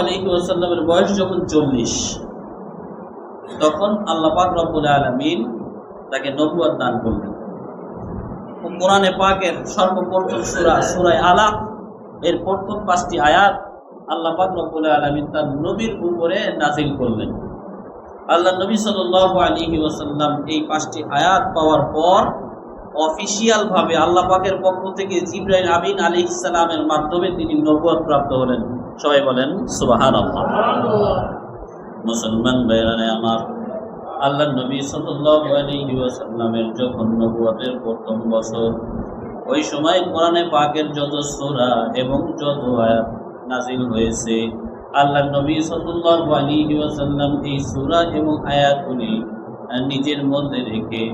আলাইহি বয়স যখন চল্লিশ, তখন আল্লাপাক রব্বুল আলমিন তাকে নবুয়াদ দান করলেন। কোরআনে পাকের সর্বপ্রথম সূরা সূরায় আলাপ এর প্রথম পাঁচটি আয়াত আল্লাহ পাক রব্বুল আলমিন তার নবীর উপরে নাজিল করলেন। আল্লাহ নবী সাল্লাল্লাহু আলাইহি ওয়াসাল্লাম এই পাঁচটি আয়াত পাওয়ার পর অফিসিয়াল ভাবে আল্লাহ পাকের পক্ষ থেকে জিব্রাইল আমিন আলাইহিস সালামের মাধ্যমে তিনি নবুয়ত প্রাপ্ত হলেন। সবাই বলেন, সুবহানাল্লাহ। মুসলমান ভাইরানে আমার আল্লাহ নবী ওয়াসাল্লামের যখন নবুয়তের প্রথম বছর, ওই সময় কোরআনে পাকের যত সূরা এবং যত নাজিল হয়েছে আল্লাহ নবী ওয়াসাল্লাম এই সূরা এবং আয়াতগুলি নিজের মধ্যে রেখে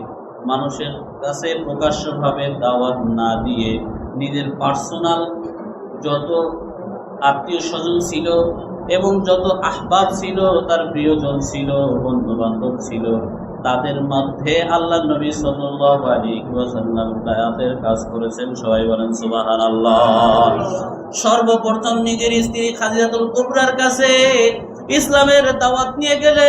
মানুষের কাছে প্রকাশ্যভাবে দাওয়াত না দিয়ে নিজের পার্সোনাল যত আত্মীয় স্বজন ছিল এবং যত আহবাব ছিল, তার প্রিয়জন ছিল বন্ধু বান্ধব ছিল, তাদের মধ্যে আল্লাহ নবী দায়াতের কাজ করেছেন। সবাই বলেন, সুবহানাল্লাহ। সর্বপ্রথম নিজের স্ত্রী খাদিজাতুল কুবরার কাছে ইসলামের দাওয়াত নিয়ে গেলে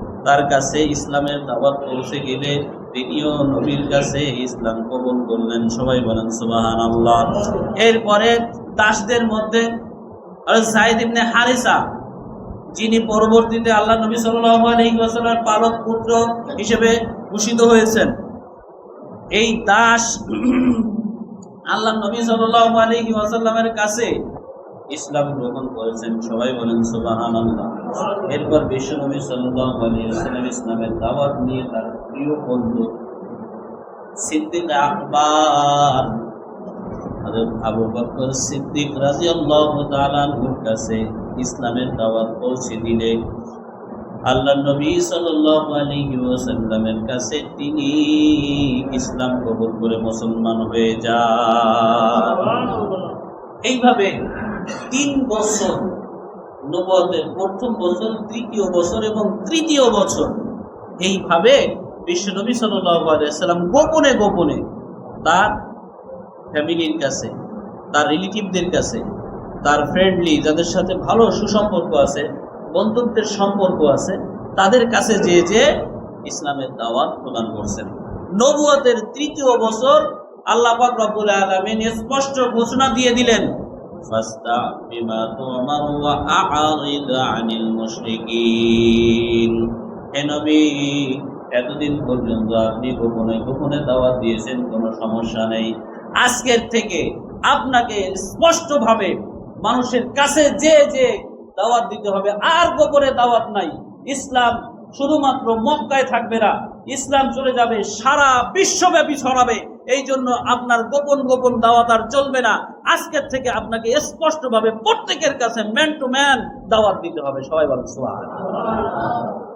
তার কাছে ইসলামের দাওয়াত পৌঁছে গেলে তিনিও নবীর কাছে ইসলাম কবুল করলেন। সবাই বলেন, সুবহানাল্লাহ। এরপরে দাসদের মধ্যে সাইদ হারিসা, যিনি পরবর্তীতে আল্লাহ নবী আলাইহি পালক পুত্র হিসেবে ভূষিত হয়েছেন। এই দাস আল্লাহ নবী আলাইহি ওয়াসাল্লামের কাছে ইসলাম গ্রহণ করেছেন। সবাই বলেন, সুবহানাল্লাহ। এরপর বিশ্ব নবী সাল্লাল্লাহু আলাইহি ইসলামের দাওয়াত নিয়ে তার প্রিয় বন্ধু সিদ্দিক আকবর আবু বকর সিদ্দিক আনহুর কাছে ইসলামের দাওয়াত পৌঁছে দিলে। আল্লাহ নবী কাছে তিনি ইসলাম কবুল করে মুসলমান হয়ে যান। এইভাবে তিন বছর নবতের প্রথম বছর তৃতীয় বছর এবং তৃতীয় বছর। এইভাবে বিশ্বনবী সাল্লাম গোপনে গোপনে তার ফ্যামিলির কাছে, তার রিলেটিভদের কাছে, তার ফ্রেন্ডলি যাদের সাথে ভালো সুসম্পর্ক আছে, বন্ধুত্বের সম্পর্ক আছে, তাদের কাছে যে যে ইসলামের দাওয়াত প্রদান করছেন। নবুয়তের তৃতীয় বছর আল্লাহ রব্বুল আলামিন স্পষ্ট ঘোষণা দিয়ে দিলেন এতদিন পর্যন্ত আপনি গোপনে গোপনে দাওয়াত দিয়েছেন, কোনো সমস্যা নেই। আজকের থেকে আপনাকে স্পষ্টভাবে মানুষের কাছে যে যে দাওয়াত দিতে হবে, আর গোপনে দাওয়াত নাই। ইসলাম শুধুমাত্র মক্কায় থাকবে না, ইসলাম চলে যাবে সারা বিশ্বব্যাপী ছড়াবে। এই জন্য আপনার গোপন গোপন দাওয়াত আর চলবে না। আজকের থেকে আপনাকে স্পষ্টভাবে প্রত্যেকের কাছে ম্যান টু ম্যান দাওয়াত দিতে হবে। সবাই বলেন, সুবহানাল্লাহ।